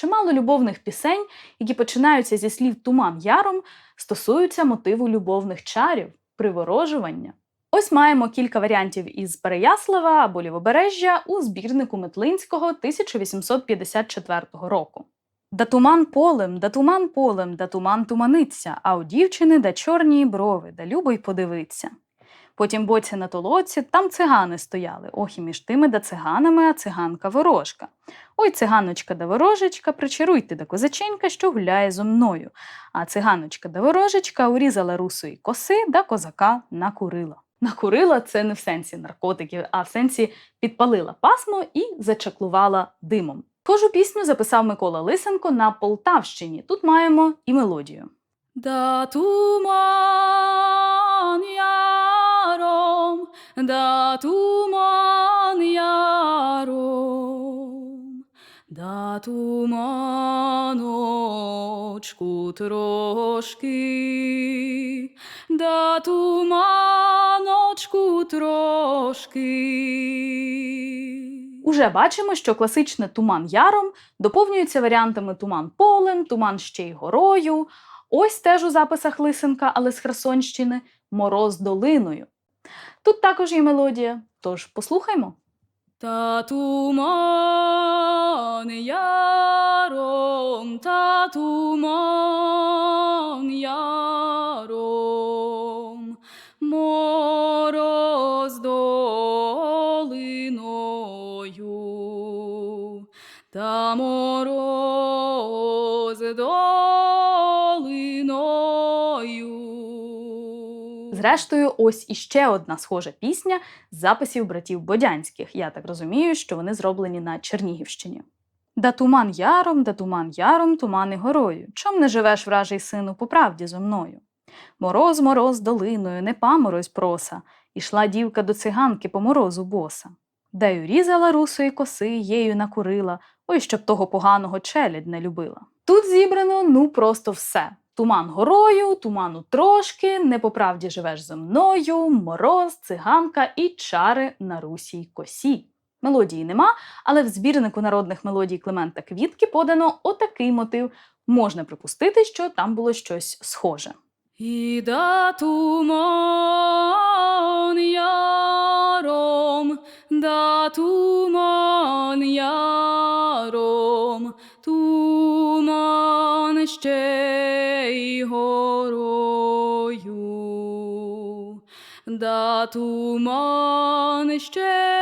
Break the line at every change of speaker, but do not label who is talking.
Чимало любовних пісень, які починаються зі слів Туман яром, стосуються мотиву любовних чарів, приворожування. Ось маємо кілька варіантів із Переяслава або Лівобережжя у збірнику Метлинського 1854 року. Да туман полем, да туман полем, да туман туманиться, а у дівчини да чорні брови, да любо й подивиться. Потім боці на толоці, там цигани стояли, ох і між тими да циганами, а циганка ворожка. Ой, циганочка да ворожечка, причаруйте да козаченька, що гуляє зо мною. А циганочка да ворожечка урізала русої коси да козака накурила. Накурила це не в сенсі наркотиків, а в сенсі підпалила пасмо і зачаклувала димом. Схожу пісню записав Микола Лисенко на Полтавщині. Тут маємо і мелодію. Да яром, да туман яром, да туманочку трошки, да туманочку трошки. Уже бачимо, що класичне туман яром доповнюється варіантами туман полем, туман ще й горою. Ось теж у записах Лисенка, але з Херсонщини мороз долиною. Тут також є мелодія, тож послухаймо. Та туман яром, та туман яром, мороз долиною, та мороз долиною. Зрештою, ось іще одна схожа пісня з записів братів Бодянських. Я так розумію, що вони зроблені на Чернігівщині. Да туман яром, да туман яром, тумани горою. Чом не живеш, вражий сину, по правді зо мною? Мороз, мороз долиною, не паморозь проса, ішла дівка до циганки по морозу боса. Да й урізала русої коси, єю накурила, ой, щоб того поганого челядь не любила. Тут зібрано ну просто все. Туман горою, туману трошки, не по правді живеш зо мною, мороз, циганка і чари на русій косі. Мелодії нема, але в збірнику народних мелодій Климента Квітки подано отакий мотив. Можна припустити, що там було щось схоже. І да туман яром, да туман яром, туман ще й горою, да туман ще.